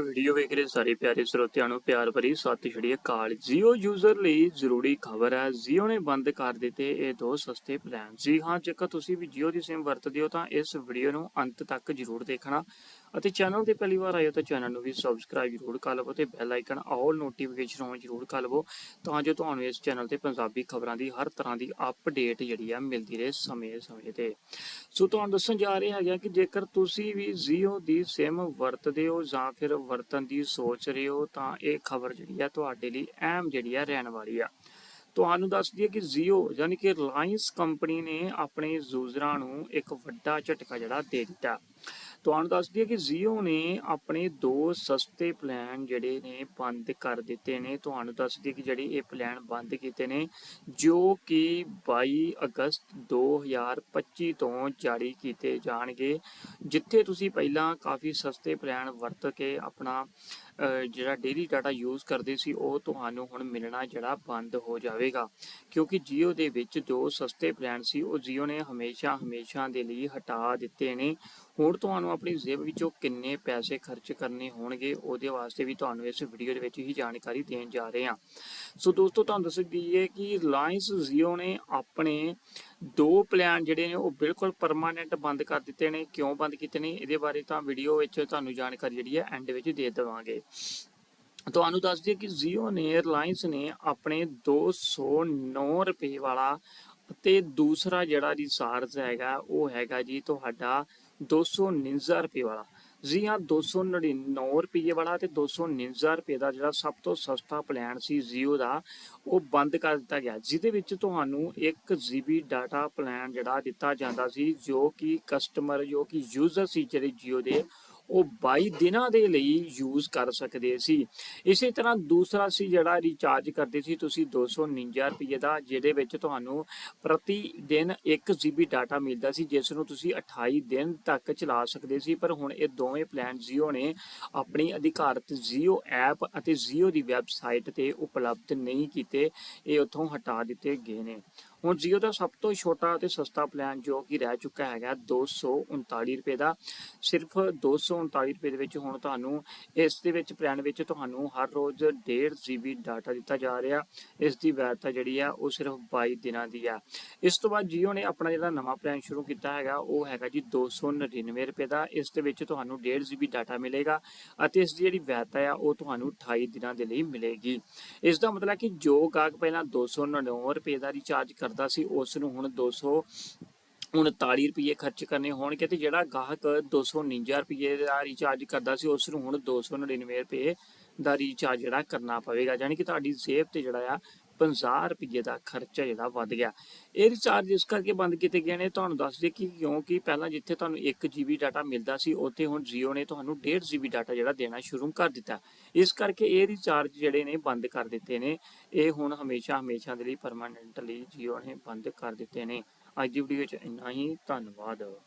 Video ਵੇਖ ਰਹੇ ਸਾਰੇ ਪਿਆਰੇ ਸਰੋਤਿਆਂ ਨੂੰ, ਪਿਆਰ ਭਰੀ ਸਤਿ ਸ਼੍ਰੀ ਅਕਾਲ। Jio ਯੂਜ਼ਰ ਲਈ ਜ਼ਰੂਰੀ ਖਬਰ ਹੈ, Jio ਨੇ ਬੰਦ ਕਰ ਦਿੱਤੇ ਇਹ ਦੋ ਸਸਤੇ ਪਲਾਨ ਜੀ ਹਾਂ, ਜੇਕਰ ਤੁਸੀਂ ਵੀ Jio ਦੀ SIM ਵਰਤਦੇ ਹੋ ਤਾਂ ਇਸ ਵੀਡੀਓ ਨੂੰ ਅੰਤ ਤੱਕ ਜ਼ਰੂਰ ਦੇਖਣਾ। ਅਤੇ ਚੈਨਲ ਤੇ ਪਹਿਲੀ ਵਾਰ ਆਏ ਹੋ ਤਾਂ ਚੈਨਲ ਨੂੰ ਵੀ ਸਬਸਕ੍ਰਾਈਬ ਜ਼ਰੂਰ ਕਰ ਲਵੋ ਤੇ bell icon all notification on ਜ਼ਰੂਰ ਕਰ ਲਵੋ ਤਾਂ ਜੋ ਤੁਹਾਨੂੰ ਇਸ ਚੈਨਲ ਤੇ ਪੰਜਾਬੀ ਖਬਰਾਂ ਦੀ ਹਰ ਤਰ੍ਹਾਂ ਦੀ ਅਪਡੇਟ ਜਿਹੜੀ ਆ ਮਿਲਦੀ ਰਹੇ ਸਮੇਂ-ਸਮੇਂ ਤੇ। ਸੋ ਤੁਹਾਨੂੰ ਦੱਸਣ ਜਾ ਰਹੇ ਹੈਗੇ ਕਿ ਜੇਕਰ ਤੁਸੀਂ ਵੀ Jio ਦੀ SIM ਵਰਤਦੇ ਹੋ ਜਾਂ ਫਿਰ ਵਰਤਣ ਦੀ ਸੋਚ ਰਹੇ ਹੋ, ਤਾਂ ਇਹ ਖਬਰ ਜਿਹੜੀ ਆ ਤੁਹਾਡੇ ਲਈ ਅਹਿਮ ਜਿਹੜੀ ਆ ਰਹਿਣ ਵਾਲੀ ਆ। ਤੁਹਾਨੂੰ ਦੱਸ ਦਈਏ ਕਿ Jio ਯਾਨੀ ਕਿ ਰਿਲਾਇੰਸ ਕੰਪਨੀ ਨੇ ਆਪਣੇ ਯੂਜ਼ਰਾਂ ਨੂੰ ਇੱਕ ਵੱਡਾ ਝਟਕਾ ਜਿਹੜਾ ਦੇ ਦਿੱਤਾ। ਤੁਹਾਨੂੰ ਦੱਸ ਦਈਏ ਕਿ Jio ਨੇ ਆਪਣੇ ਦੋ ਸਸਤੇ ਪਲਾਨ ਜਿਹੜੇ ਨੇ ਬੰਦ ਕਰ ਦਿੱਤੇ ਨੇ। ਤੁਹਾਨੂੰ ਦੱਸ ਦਈਏ ਕਿ ਜਿਹੜੇ ਇਹ ਪਲਾਨ ਬੰਦ ਕੀਤੇ ਨੇ, ਜੋ ਕਿ 22 ਅਗਸਤ 2025 ਤੋਂ ਜਾਰੀ ਕੀਤੇ ਜਾਣਗੇ, ਜਿੱਥੇ ਤੁਸੀਂ ਪਹਿਲਾਂ ਕਾਫੀ ਸਸਤੇ ਪਲਾਨ ਵਰਤ ਕੇ ਆਪਣਾ ਜਿਹੜਾ ਡੇਲੀ ਡਾਟਾ ਯੂਜ਼ ਕਰਦੇ ਸੀ, ਉਹ ਤੁਹਾਨੂੰ ਹੁਣ ਮਿਲਣਾ ਜਿਹੜਾ ਬੰਦ ਹੋ ਜਾਵੇਗਾ। ਕਿਉਂਕਿ Jio ਦੇ ਵਿੱਚ ਜੋ ਸਸਤੇ ਪਲਾਨ ਸੀ, ਉਹ Jio ਨੇ ਹਮੇਸ਼ਾ ਹਮੇਸ਼ਾ ਦੇ ਲਈ ਹਟਾ ਦਿੱਤੇ ਨੇ। ਹੁਣ ਤੁਹਾਨੂੰ ਆਪਣੀ ਜੇਬ ਵਿੱਚੋਂ ਕਿੰਨੇ ਪੈਸੇ ਖਰਚ ਕਰਨੇ ਹੋਣਗੇ, ਉਹਦੇ ਵਾਸਤੇ ਵੀ ਤੁਹਾਨੂੰ ਇਸ ਵੀਡੀਓ ਦੇ ਵਿੱਚ ਹੀ ਜਾਣਕਾਰੀ ਦੇਣ ਜਾ ਰਹੇ ਹਾਂ। ਸੋ ਦੋਸਤੋ, ਤੁਹਾਨੂੰ ਦੱਸ ਦਈਏ ਕਿ ਰਿਲਾਇੰਸ Jio ਨੇ ਆਪਣੇ ਦੋ ਪਲਾਨ ਜਿਹੜੇ ਨੇ ਉਹ ਬਿਲਕੁਲ ਪਰਮਾਨੈਂਟ ਬੰਦ ਕਰ ਦਿੱਤੇ ਨੇ। ਕਿਉਂ ਬੰਦ ਕੀਤੇ ਨੇ? ਇਹਦੇ ਬਾਰੇ ਤਾਂ ਵੀਡੀਓ ਵਿੱਚ ਤੁਹਾਨੂੰ ਜਾਣਕਾਰੀ ਜਿਹੜੀ ਹੈ ਐਂਡ ਵਿੱਚ ਦੇ ਦੇਵਾਂਗੇ। ਤੁਹਾਨੂੰ ਦੱਸ ਦਈਏ ਕਿ Jio ਨੇ ਰਿਲਾਇੰਸ ਨੇ ਆਪਣੇ 209 ਰੁਪਏ ਵਾਲਾ ਅਤੇ ਦੂਸਰਾ ਜਿਹੜਾ ਰਿਚਾਰਜ ਹੈਗਾ, ਉਹ ਹੈਗਾ ਜੀ ਤੁਹਾਡਾ 249 ਰੁਪਏ ਵਾਲਾ। ਜੀ ਹਾਂ 299 ਰੁਪਏ ਵਾਲਾ ਤੇ 249 ਰੁਪਏ ਦਾ ਜਿਹੜਾ ਸਭ ਤੋਂ ਸਸਤਾ ਪਲਾਨ ਸੀ Jio ਦਾ, ਉਹ ਬੰਦ ਕਰ ਦਿੱਤਾ ਗਿਆ। ਜਿਹਦੇ ਵਿੱਚ ਤੁਹਾਨੂੰ 1 GB ਡਾਟਾ ਪਲਾਨ ਜਿਹੜਾ ਦਿੱਤਾ ਜਾਂਦਾ ਸੀ, ਜੋ ਕਿ ਕਸਟਮਰ ਜੋ ਕਿ ਯੂਜ਼ਰ ਸੀ ਜਿਹੜੇ Jio ਦੇ ਉਹ 22 ਦਿਨਾਂ ਦੇ ਲਈ ਯੂਜ਼ ਕਰ ਸਕਦੇ ਸੀ। ਇਸੇ ਤਰ੍ਹਾਂ ਦੂਸਰਾ ਸੀ ਜਿਹੜਾ ਰੀਚਾਰਜ ਕਰਦੇ ਸੀ, ਤੁਸੀਂ 249 ਰੁਪਏ ਦਾ, ਜਿਹਦੇ ਵਿੱਚ ਤੁਹਾਨੂੰ ਪ੍ਰਤੀ ਦਿਨ 1 GB ਡਾਟਾ ਮਿਲਦਾ ਸੀ ਜਿਸ ਨੂੰ ਤੁਸੀਂ 28 ਦਿਨ ਤੱਕ ਚਲਾ ਸਕਦੇ ਸੀ। ਪਰ ਹੁਣ ਇਹ ਦੋਵੇਂ ਪਲਾਨ Jio ਨੇ ਆਪਣੀ ਅਧਿਕਾਰਤ Jio ਐਪ ਅਤੇ Jio ਦੀ ਵੈਬਸਾਈਟ ਤੇ ਉਪਲਬਧ ਨਹੀਂ ਕੀਤੇ, ਇਹ ਉੱਥੋਂ ਹਟਾ ਦਿੱਤੇ ਗਏ ਨੇ। ਹੁਣ Jio ਦਾ ਸਭ ਤੋਂ ਛੋਟਾ ਅਤੇ ਸਸਤਾ ਪਲਾਨ ਜੋ ਕਿ ਰਹਿ ਚੁੱਕਾ ਹੈਗਾ 239 ਰੁਪਏ ਦਾ, ਸਿਰਫ 239 ਰੁਪਏ ਦੇ ਵਿੱਚ ਹੁਣ ਤੁਹਾਨੂੰ ਇਸ ਦੇ ਵਿੱਚ ਪਲਾਨ ਵਿੱਚ ਤੁਹਾਨੂੰ ਹਰ ਰੋਜ਼ 1.5 GB ਡਾਟਾ ਦਿੱਤਾ ਜਾ ਰਿਹਾ। ਇਸ ਦੀ ਵੈਧਤਾ ਜਿਹੜੀ ਆ ਉਹ ਸਿਰਫ 22 ਦਿਨਾਂ ਦੀ ਆ। ਇਸ ਤੋਂ ਬਾਅਦ Jio ਨੇ ਆਪਣਾ ਜਿਹੜਾ ਨਵਾਂ ਪਲਾਨ ਸ਼ੁਰੂ ਕੀਤਾ ਹੈਗਾ, ਉਹ ਹੈਗਾ ਜੀ 299 ਰੁਪਏ ਦਾ। ਇਸ ਦੇ ਵਿੱਚ ਤੁਹਾਨੂੰ 1.5 GB ਡਾਟਾ ਮਿਲੇਗਾ ਅਤੇ ਇਸ ਦੀ ਜਿਹੜੀ ਵੈਧਤਾ ਆ ਉਹ ਤੁਹਾਨੂੰ 28 ਦਿਨਾਂ ਦੇ ਲਈ ਮਿਲੇਗੀ। ਇਸ ਦਾ ਮਤਲਬ ਕਿ ਜੋ ਗਾਹਕ ਪਹਿਲਾਂ 299 ਰੁਪਏ ਦਾ ਰਿਚਾਰਜ ਕਰਦਾ ਸੀ ਉਸ ਨੂੰ ਹੁਣ 200 39 ਰੁਪਏ ਖਰਚ ਕਰਨੇ ਹੋਣਗੇ ਤੇ ਜਿਹੜਾ ਗਾਹਕ 249 ਰੁਪਏ ਦਾ ਰਿਚਾਰਜ ਕਰਦਾ ਸੀ ਉਸ ਨੂੰ ਹੁਣ 299 ਰੁਪਏ ਦਾ ਰਿਚਾਰਜ ਜਿਹੜਾ ਕਰਨਾ ਪਵੇਗਾ। ਯਾਨੀ ਕਿ ਤੁਹਾਡੀ ਜੇਬ ਤੇ ਜਿਹੜਾ ਆ 50 ਰੁਪਏ ਦਾ ਖਰਚਾ ਜਿਹੜਾ ਵੱਧ ਗਿਆ। ਇਹ ਰਿਚਾਰਜ ਇਸ ਕਰਕੇ ਬੰਦ ਕੀਤੇ ਗਏ ਨੇ। ਤੁਹਾਨੂੰ ਦੱਸ ਦੇ ਕਿ ਕਿਉਂਕਿ ਪਹਿਲਾਂ ਜਿੱਥੇ ਤੁਹਾਨੂੰ 1 GB ਡਾਟਾ ਮਿਲਦਾ ਸੀ, ਉੱਥੇ ਹੁਣ Jio ਨੇ ਤੁਹਾਨੂੰ 1.5 GB ਡਾਟਾ ਜਿਹੜਾ ਦੇਣਾ ਸ਼ੁਰੂ ਕਰ ਦਿੱਤਾ। ਇਸ ਕਰਕੇ ਇਹ ਰਿਚਾਰਜ ਜਿਹੜੇ ਨੇ ਬੰਦ ਕਰ ਦਿੱਤੇ ਨੇ। ਇਹ ਹੁਣ ਹਮੇਸ਼ਾ ਹਮੇਸ਼ਾ ਦੇ ਲਈ ਪਰਮਾਨੈਂਟਲੀ Jio ਨੇ ਬੰਦ ਕਰ ਦਿੱਤੇ ਨੇ। ਅੱਜ ਦੀ ਵੀਡੀਓ 'ਚ ਇੰਨਾ ਹੀ। ਧੰਨਵਾਦ।